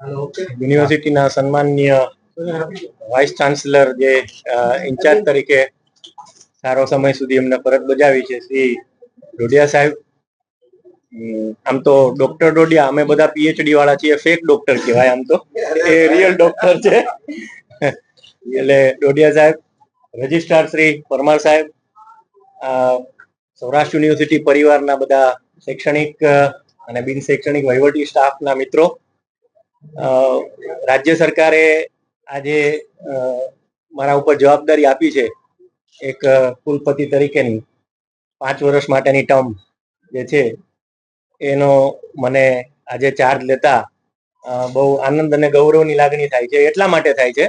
યુનિવર્સિટીના સન્માનનીય vice chancellor જે ઇન્ચાર્જ તરીકે સારો સમય સુધી એમને ફરજ બજાવી છે, શ્રી ડોડિયા સાહેબ. આમ તો ડોક્ટર ડોડિયા અમે બધા પીએચડી વાળા છીએ ફેક ડોક્ટર કહેવાય આમ તો. એ રિયલ ડોક્ટર છે. એટલે ડોડિયા સાહેબ રજિસ્ટ્રાર શ્રી પરમાર સાહેબ સૌરાષ્ટ્ર યુનિવર્સિટી પરિવારના બધા શૈક્ષણિક અને બિન શૈક્ષણિક વહીવટી સ્ટાફના મિત્રો. રાજ્ય સરકારે આજે મારા ઉપર જવાબદારી આપી છે એક કુલપતિ તરીકેની, પાંચ વર્ષ માટેની ટર્મ જે છે, એનો મને આજે ચાર્જ લેતા બહુ આનંદ અને ગૌરવની લાગણી થાય છે. એટલા માટે થાય છે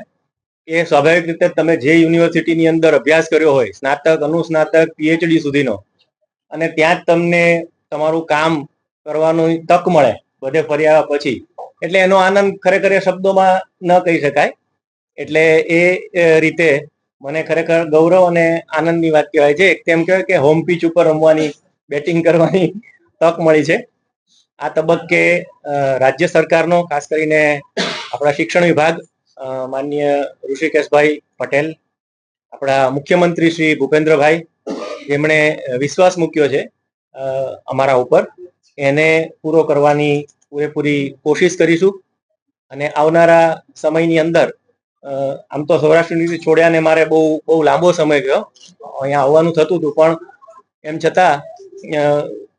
કે સ્વાભાવિક રીતે તમે જે યુનિવર્સિટીની અંદર અભ્યાસ કર્યો હોય, સ્નાતક, અનુસ્નાતક પીએચડી સુધીનો, અને ત્યાં જ તમને તમારું કામ કરવાનું તક મળે, બધે ફર્યા પછી. એટલે એનો આનંદ ખરેખર એ શબ્દોમાં ન કહી શકાય. એટલે એ રીતે મને ખરેખર ગૌરવ અને આનંદની વાત કહેવાય છે. તેમ કહેવાય કે હોમ પીચ ઉપર રમવાની બેટિંગ કરવાની તક મળી છે. આ તબક્કે રાજ્ય સરકારનો, ખાસ કરીને આપણા શિક્ષણ વિભાગ માન્ય ઋષિકેશભાઈ પટેલ, આપણા મુખ્યમંત્રી શ્રી ભૂપેન્દ્રભાઈ, જેમણે વિશ્વાસ મૂક્યો છે અમારા ઉપર. એને પૂરો કરવાની પૂરેપૂરી કોશિશ કરીશું. અને આવનારા સમયની અંદર આમ તો સૌરાષ્ટ્ર યુનિવર્સિટી છોડ્યાને મારે બહુ બહુ લાંબો સમય ગયો. અહીંયા આવવાનું થતું હતું, પણ એમ છતાં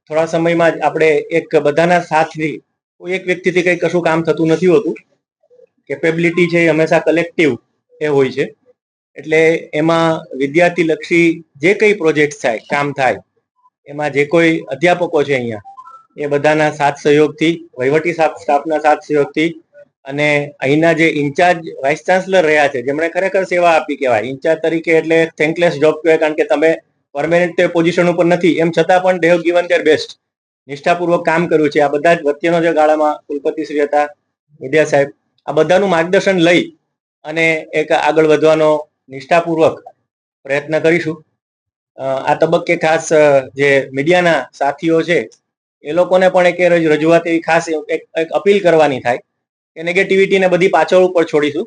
થોડા સમયમાં જ આપણે એક બધાના સાથથી, કોઈ એક વ્યક્તિથી કંઈ કશું કામ થતું નથી હોતું. કેપેબિલિટી છે એ હંમેશા કલેક્ટિવ એ હોય છે. એટલે એમાં વિદ્યાર્થી લક્ષી જે કંઈ પ્રોજેક્ટ થાય, કામ થાય, એમાં જે કોઈ અધ્યાપકો છે અહીંયા એ બધાના સાથ સહયોગથી, વહીવટી સ્ટાફ- સ્ટાફના સાથ સહયોગથી અને અહીંના જે ઇન્ચાર્જ, વાઇસ ચાન્સલર રહ્યા છે, જેમણે ખરેખર સેવા આપી કહેવાય. ઇન્ચાર્જ તરીકે એટલે થેન્કલેસ જોબ કહેવાય, કારણ કે તમે પરમેનન્ટ પોઝિશન ઉપર નથી. એમ છતાં પણ દેવ ગિવન ધેર બેસ્ટ નિષ્ઠાપૂર્વક કામ કર્યું છે. આ બધા જ વચ્ચેનો જે ગાળામાં કુલપતિ શ્રી હતા, વિદ્યા સાહેબ, આ બધાનું માર્ગદર્શન લઈ અને એક આગળ વધવાનો નિષ્ઠાપૂર્વક પ્રયત્ન કરીશું. આ તબક્કે ખાસ જે મીડિયાના સાથીઓ છે એ લોકોને પણ એક રજૂઆત એવી ખાસ એક અપીલ કરવાની થાય કે નેગેટિવિટીને બધી પાછળ ઉપર છોડીશું.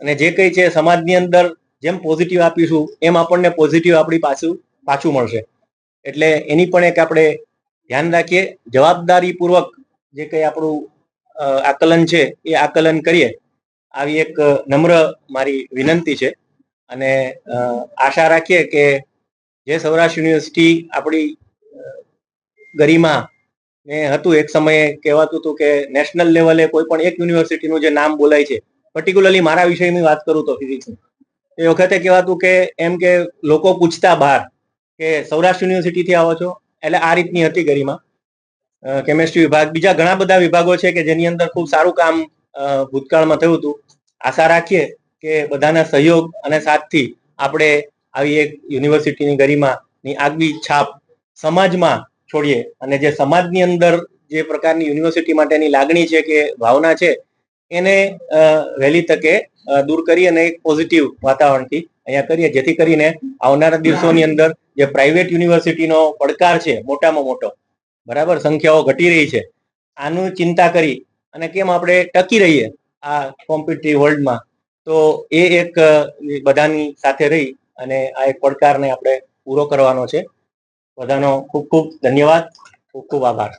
અને જે કંઈ છે સમાજની અંદર જેમ પોઝિટિવ આપીશું, એમ આપણને પોઝિટિવ આપણી પાછું પાછું મળશે. એટલે એની પણ એક આપણે ધ્યાન રાખીએ. જવાબદારીપૂર્વક જે કંઈ આપણું આકલન છે એ આકલન કરીએ. આવી એક નમ્ર મારી વિનંતી છે. અને આશા રાખીએ કે જે સૌરાષ્ટ્ર યુનિવર્સિટી આપણી ગરિમા ને હતું એક સમયે કહેવાતું હતું કે નેશનલ લેવલે કોઈ પણ એક યુનિવર્સિટીનું જે નામ બોલાય છે પર્ટિક્યુલરલી મારા વિષયની વાત કરું તો ફિઝિક્સની એ વખતે કહેવાતું કે એમ કે લોકો પૂછતા બહાર કે સૌરાષ્ટ્ર યુનિવર્સિટીથી આવો છો? એટલે આ રીતની હતી ગરિમા. કેમેસ્ટ્રી વિભાગ. બીજા ઘણા બધા વિભાગો છે કે જેની અંદર ખૂબ સારું કામ ભૂતકાળમાં થયું હતું. આશા રાખીએ કે બધાના સહયોગ અને સાથથી આપણે આવી એક યુનિવર્સિટીની ગરિમાની આગવી છાપ સમાજમાં છોડીએ. અને જે સમાજની અંદર જે પ્રકારની યુનિવર્સિટી માટેની લાગણી છે કે ભાવના છે, એને વહેલી તકે દૂર કરી અને એક પોઝિટિવ વાતાવરણથી અહીંયા કરીએ. જેથી કરીને આવનારા દિવસોની અંદર જે પ્રાઇવેટ યુનિવર્સિટીનો પડકાર છે, મોટામાં મોટો, બરાબર, સંખ્યાઓ ઘટી રહી છે. આનું ચિંતા કરી અને કેમ આપણે ટકી રહીએ આ કોમ્પિટિટિવ વર્લ્ડમાં તો એ એક બધાની સાથે રહી અને આ એક પડકારને આપણે પૂરો કરવાનો છે. બધાનો ખૂબ ખૂબ ધન્યવાદ. ખૂબ ખૂબ આભાર.